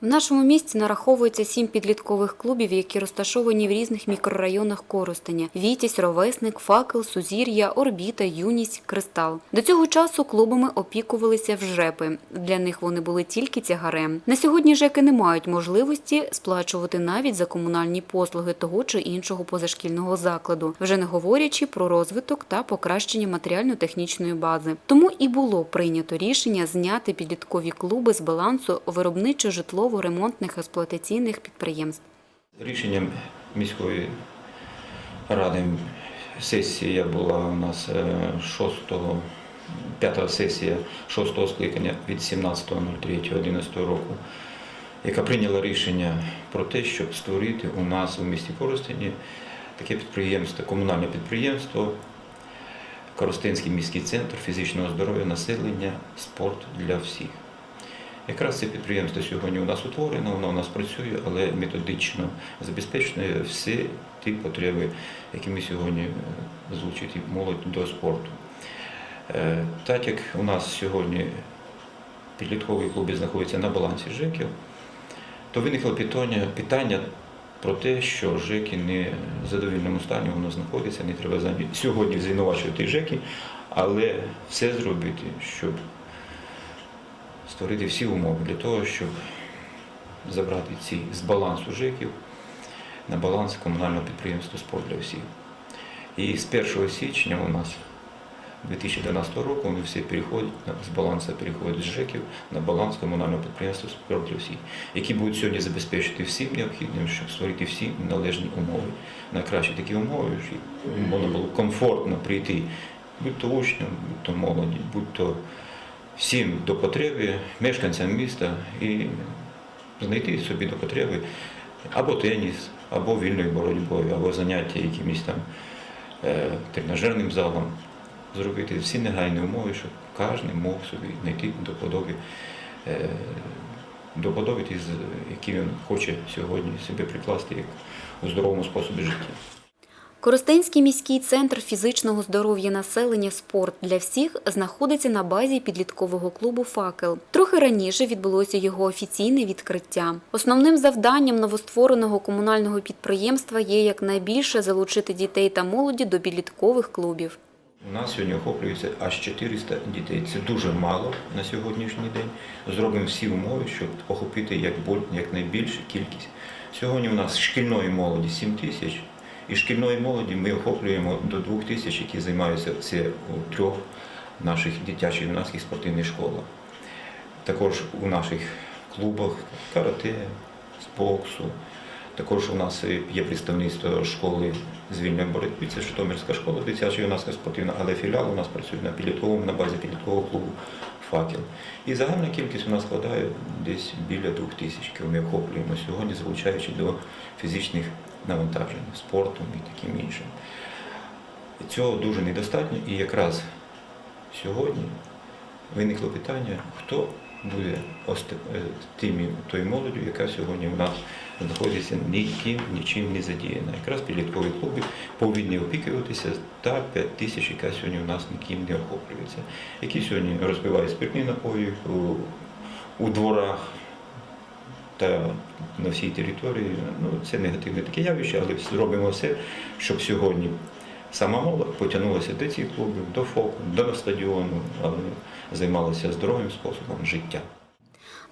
В нашому місті нараховується сім підліткових клубів, які розташовані в різних мікрорайонах Коростеня: Вітязь, Ровесник, Факел, Сузір'я, Орбіта, Юність, Кристал. До цього часу клубами опікувалися в ЖЕПи. Для них вони були тільки тягарем. На сьогодні ЖЕКи не мають можливості сплачувати навіть за комунальні послуги того чи іншого позашкільного закладу, вже не говорячи про розвиток та покращення матеріально-технічної бази. Тому і було прийнято рішення зняти підліткові клуби з балансу виробничо-житлово-ремонтних експлуатаційних підприємств. Рішенням міської ради сесія була у нас 6 п'ята сесія 6 скликання від 17.03.11 року, яка прийняла рішення про те, щоб створити у нас у місті Коростені таке підприємство, комунальне підприємство, Коростенський міський центр фізичного здоров'я населення, спорт для всіх. Якраз це підприємство сьогодні у нас утворено, воно у нас працює, але методично забезпечує всі ті потреби, які ми сьогодні е, звучить молодь до спорту. Е, Так як у нас сьогодні підліткові клуби знаходяться на балансі ЖЕКів, то виникло питання, питання про те, що ЖЕКи не в задовільному стані воно знаходиться, не треба сьогодні звинувачувати ЖЕКи, але все зробити, щоб створити всі умови для того, щоб забрати ці з балансу ЖЕКів на баланс комунального підприємства спорт для всіх. І з 1 січня у нас 2012 року вони всі переходять з балансу переходять з ЖЕКів на баланс комунального підприємства спорт для всіх, які будуть сьогодні забезпечити всім необхідним, щоб створити всі належні умови. Найкращі такі умови, щоб можна було комфортно прийти, будь то учням, будь то молоді, будь то всім до потреби, мешканцям міста і знайти собі до потреби або теніс, або вільною боротьбою, або заняття якимось там е, тренажерним залом, зробити всі негайні умови, щоб кожен мог собі знайти до подоби, е, до подоби, ті, з- які він хоче сьогодні себе прикласти як у здоровому способі життя. Коростенський міський центр фізичного здоров'я населення спорт для всіх знаходиться на базі підліткового клубу Факел. Трохи раніше відбулося його офіційне відкриття. Основним завданням новоствореного комунального підприємства є якнайбільше залучити дітей та молоді до підліткових клубів. У нас сьогодні охоплюється аж 400 дітей. Це дуже мало на сьогоднішній день. Зробимо всі умови, щоб охопити як якнайбільшу кількість. Сьогодні у нас шкільної молоді 7 тисяч, і шкільної молоді ми охоплюємо до 2 тисяч, які займаються це у трьох наших дитячих юнацьких спортивних школах. Також у наших клубах карате, з боксу. Також у нас є представництво школи з вільної боротьби, це Житомирська школа дитяча юнацька спортивна, але філіал у нас працює на підлітковому, на базі підліткового клубу факел. І загальна кількість у нас складає десь біля двох тисяч, ми охоплюємо сьогодні, залучаючи до фізичних навантажень, спортом і таким іншим. Цього дуже недостатньо, і якраз сьогодні виникло питання, хто буде е, тою молоддю, яка сьогодні у нас знаходиться ніким, нічим не задіяна. Якраз підліткові клуби повинні опікуватися та 5 тисяч, яка сьогодні у нас ніким не охоплюється, які сьогодні розпивають спиртні напої у дворах та на всій території. Ну, це негативне таке явище, але зробимо все, щоб сьогодні сама молодь потягнулася до цих клубів, до фоку, до стадіону, але займалася здоровим способом життя.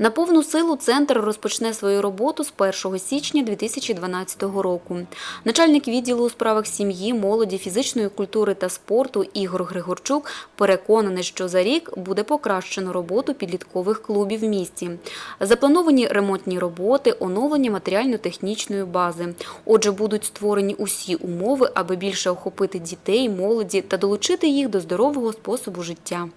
На повну силу центр розпочне свою роботу з 1 січня 2012 року. Начальник відділу у справах сім'ї, молоді, фізичної культури та спорту Ігор Григорчук переконаний, що за рік буде покращено роботу підліткових клубів в місті. Заплановані ремонтні роботи, оновлення матеріально-технічної бази. Отже, будуть створені усі умови, аби більше охопити дітей, молоді та долучити їх до здорового способу життя.